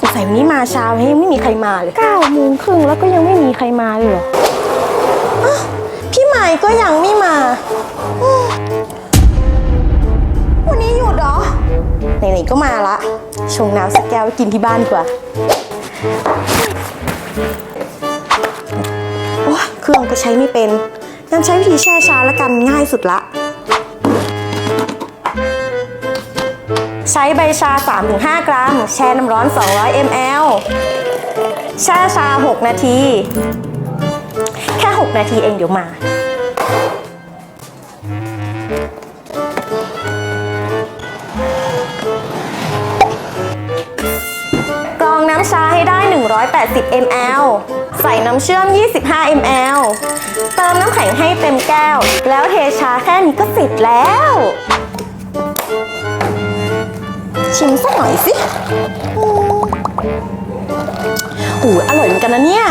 สงสัยวันนี้มาเช้ายังไม่มีใครมาเลยเก้าโมงครึ่งแล้วก็ยังไม่มีใครมาเลยเหรออ้าวพี่ใหม่ก็ยังไม่มาอืมวันนี้หยุดเหรอ ไหนๆก็มาละ ชงน้ำสักแก้วไว้กินที่บ้านดีกว่าโอ้ยเครื่องก็ใช้ไม่เป็นงั้นใช้วิธีแช่ชาละกันง่ายสุดละ ใช้ใบชา 3-5 กรัม แช่น้ำร้อน 200 ml แช่ชา 6 นาที แค่ 6 นาทีเองเดี๋ยวมากรองน้ำชาให้ได้ 180 ml ใส่น้ำเชื่อม 25 ml เติมน้ำแข็งให้เต็มแก้ว แล้วเทชาแค่นี้ก็เสร็จแล้ว ชิมสักหน่อยสิอืออร่อยเหมือนกันนะเนี่ย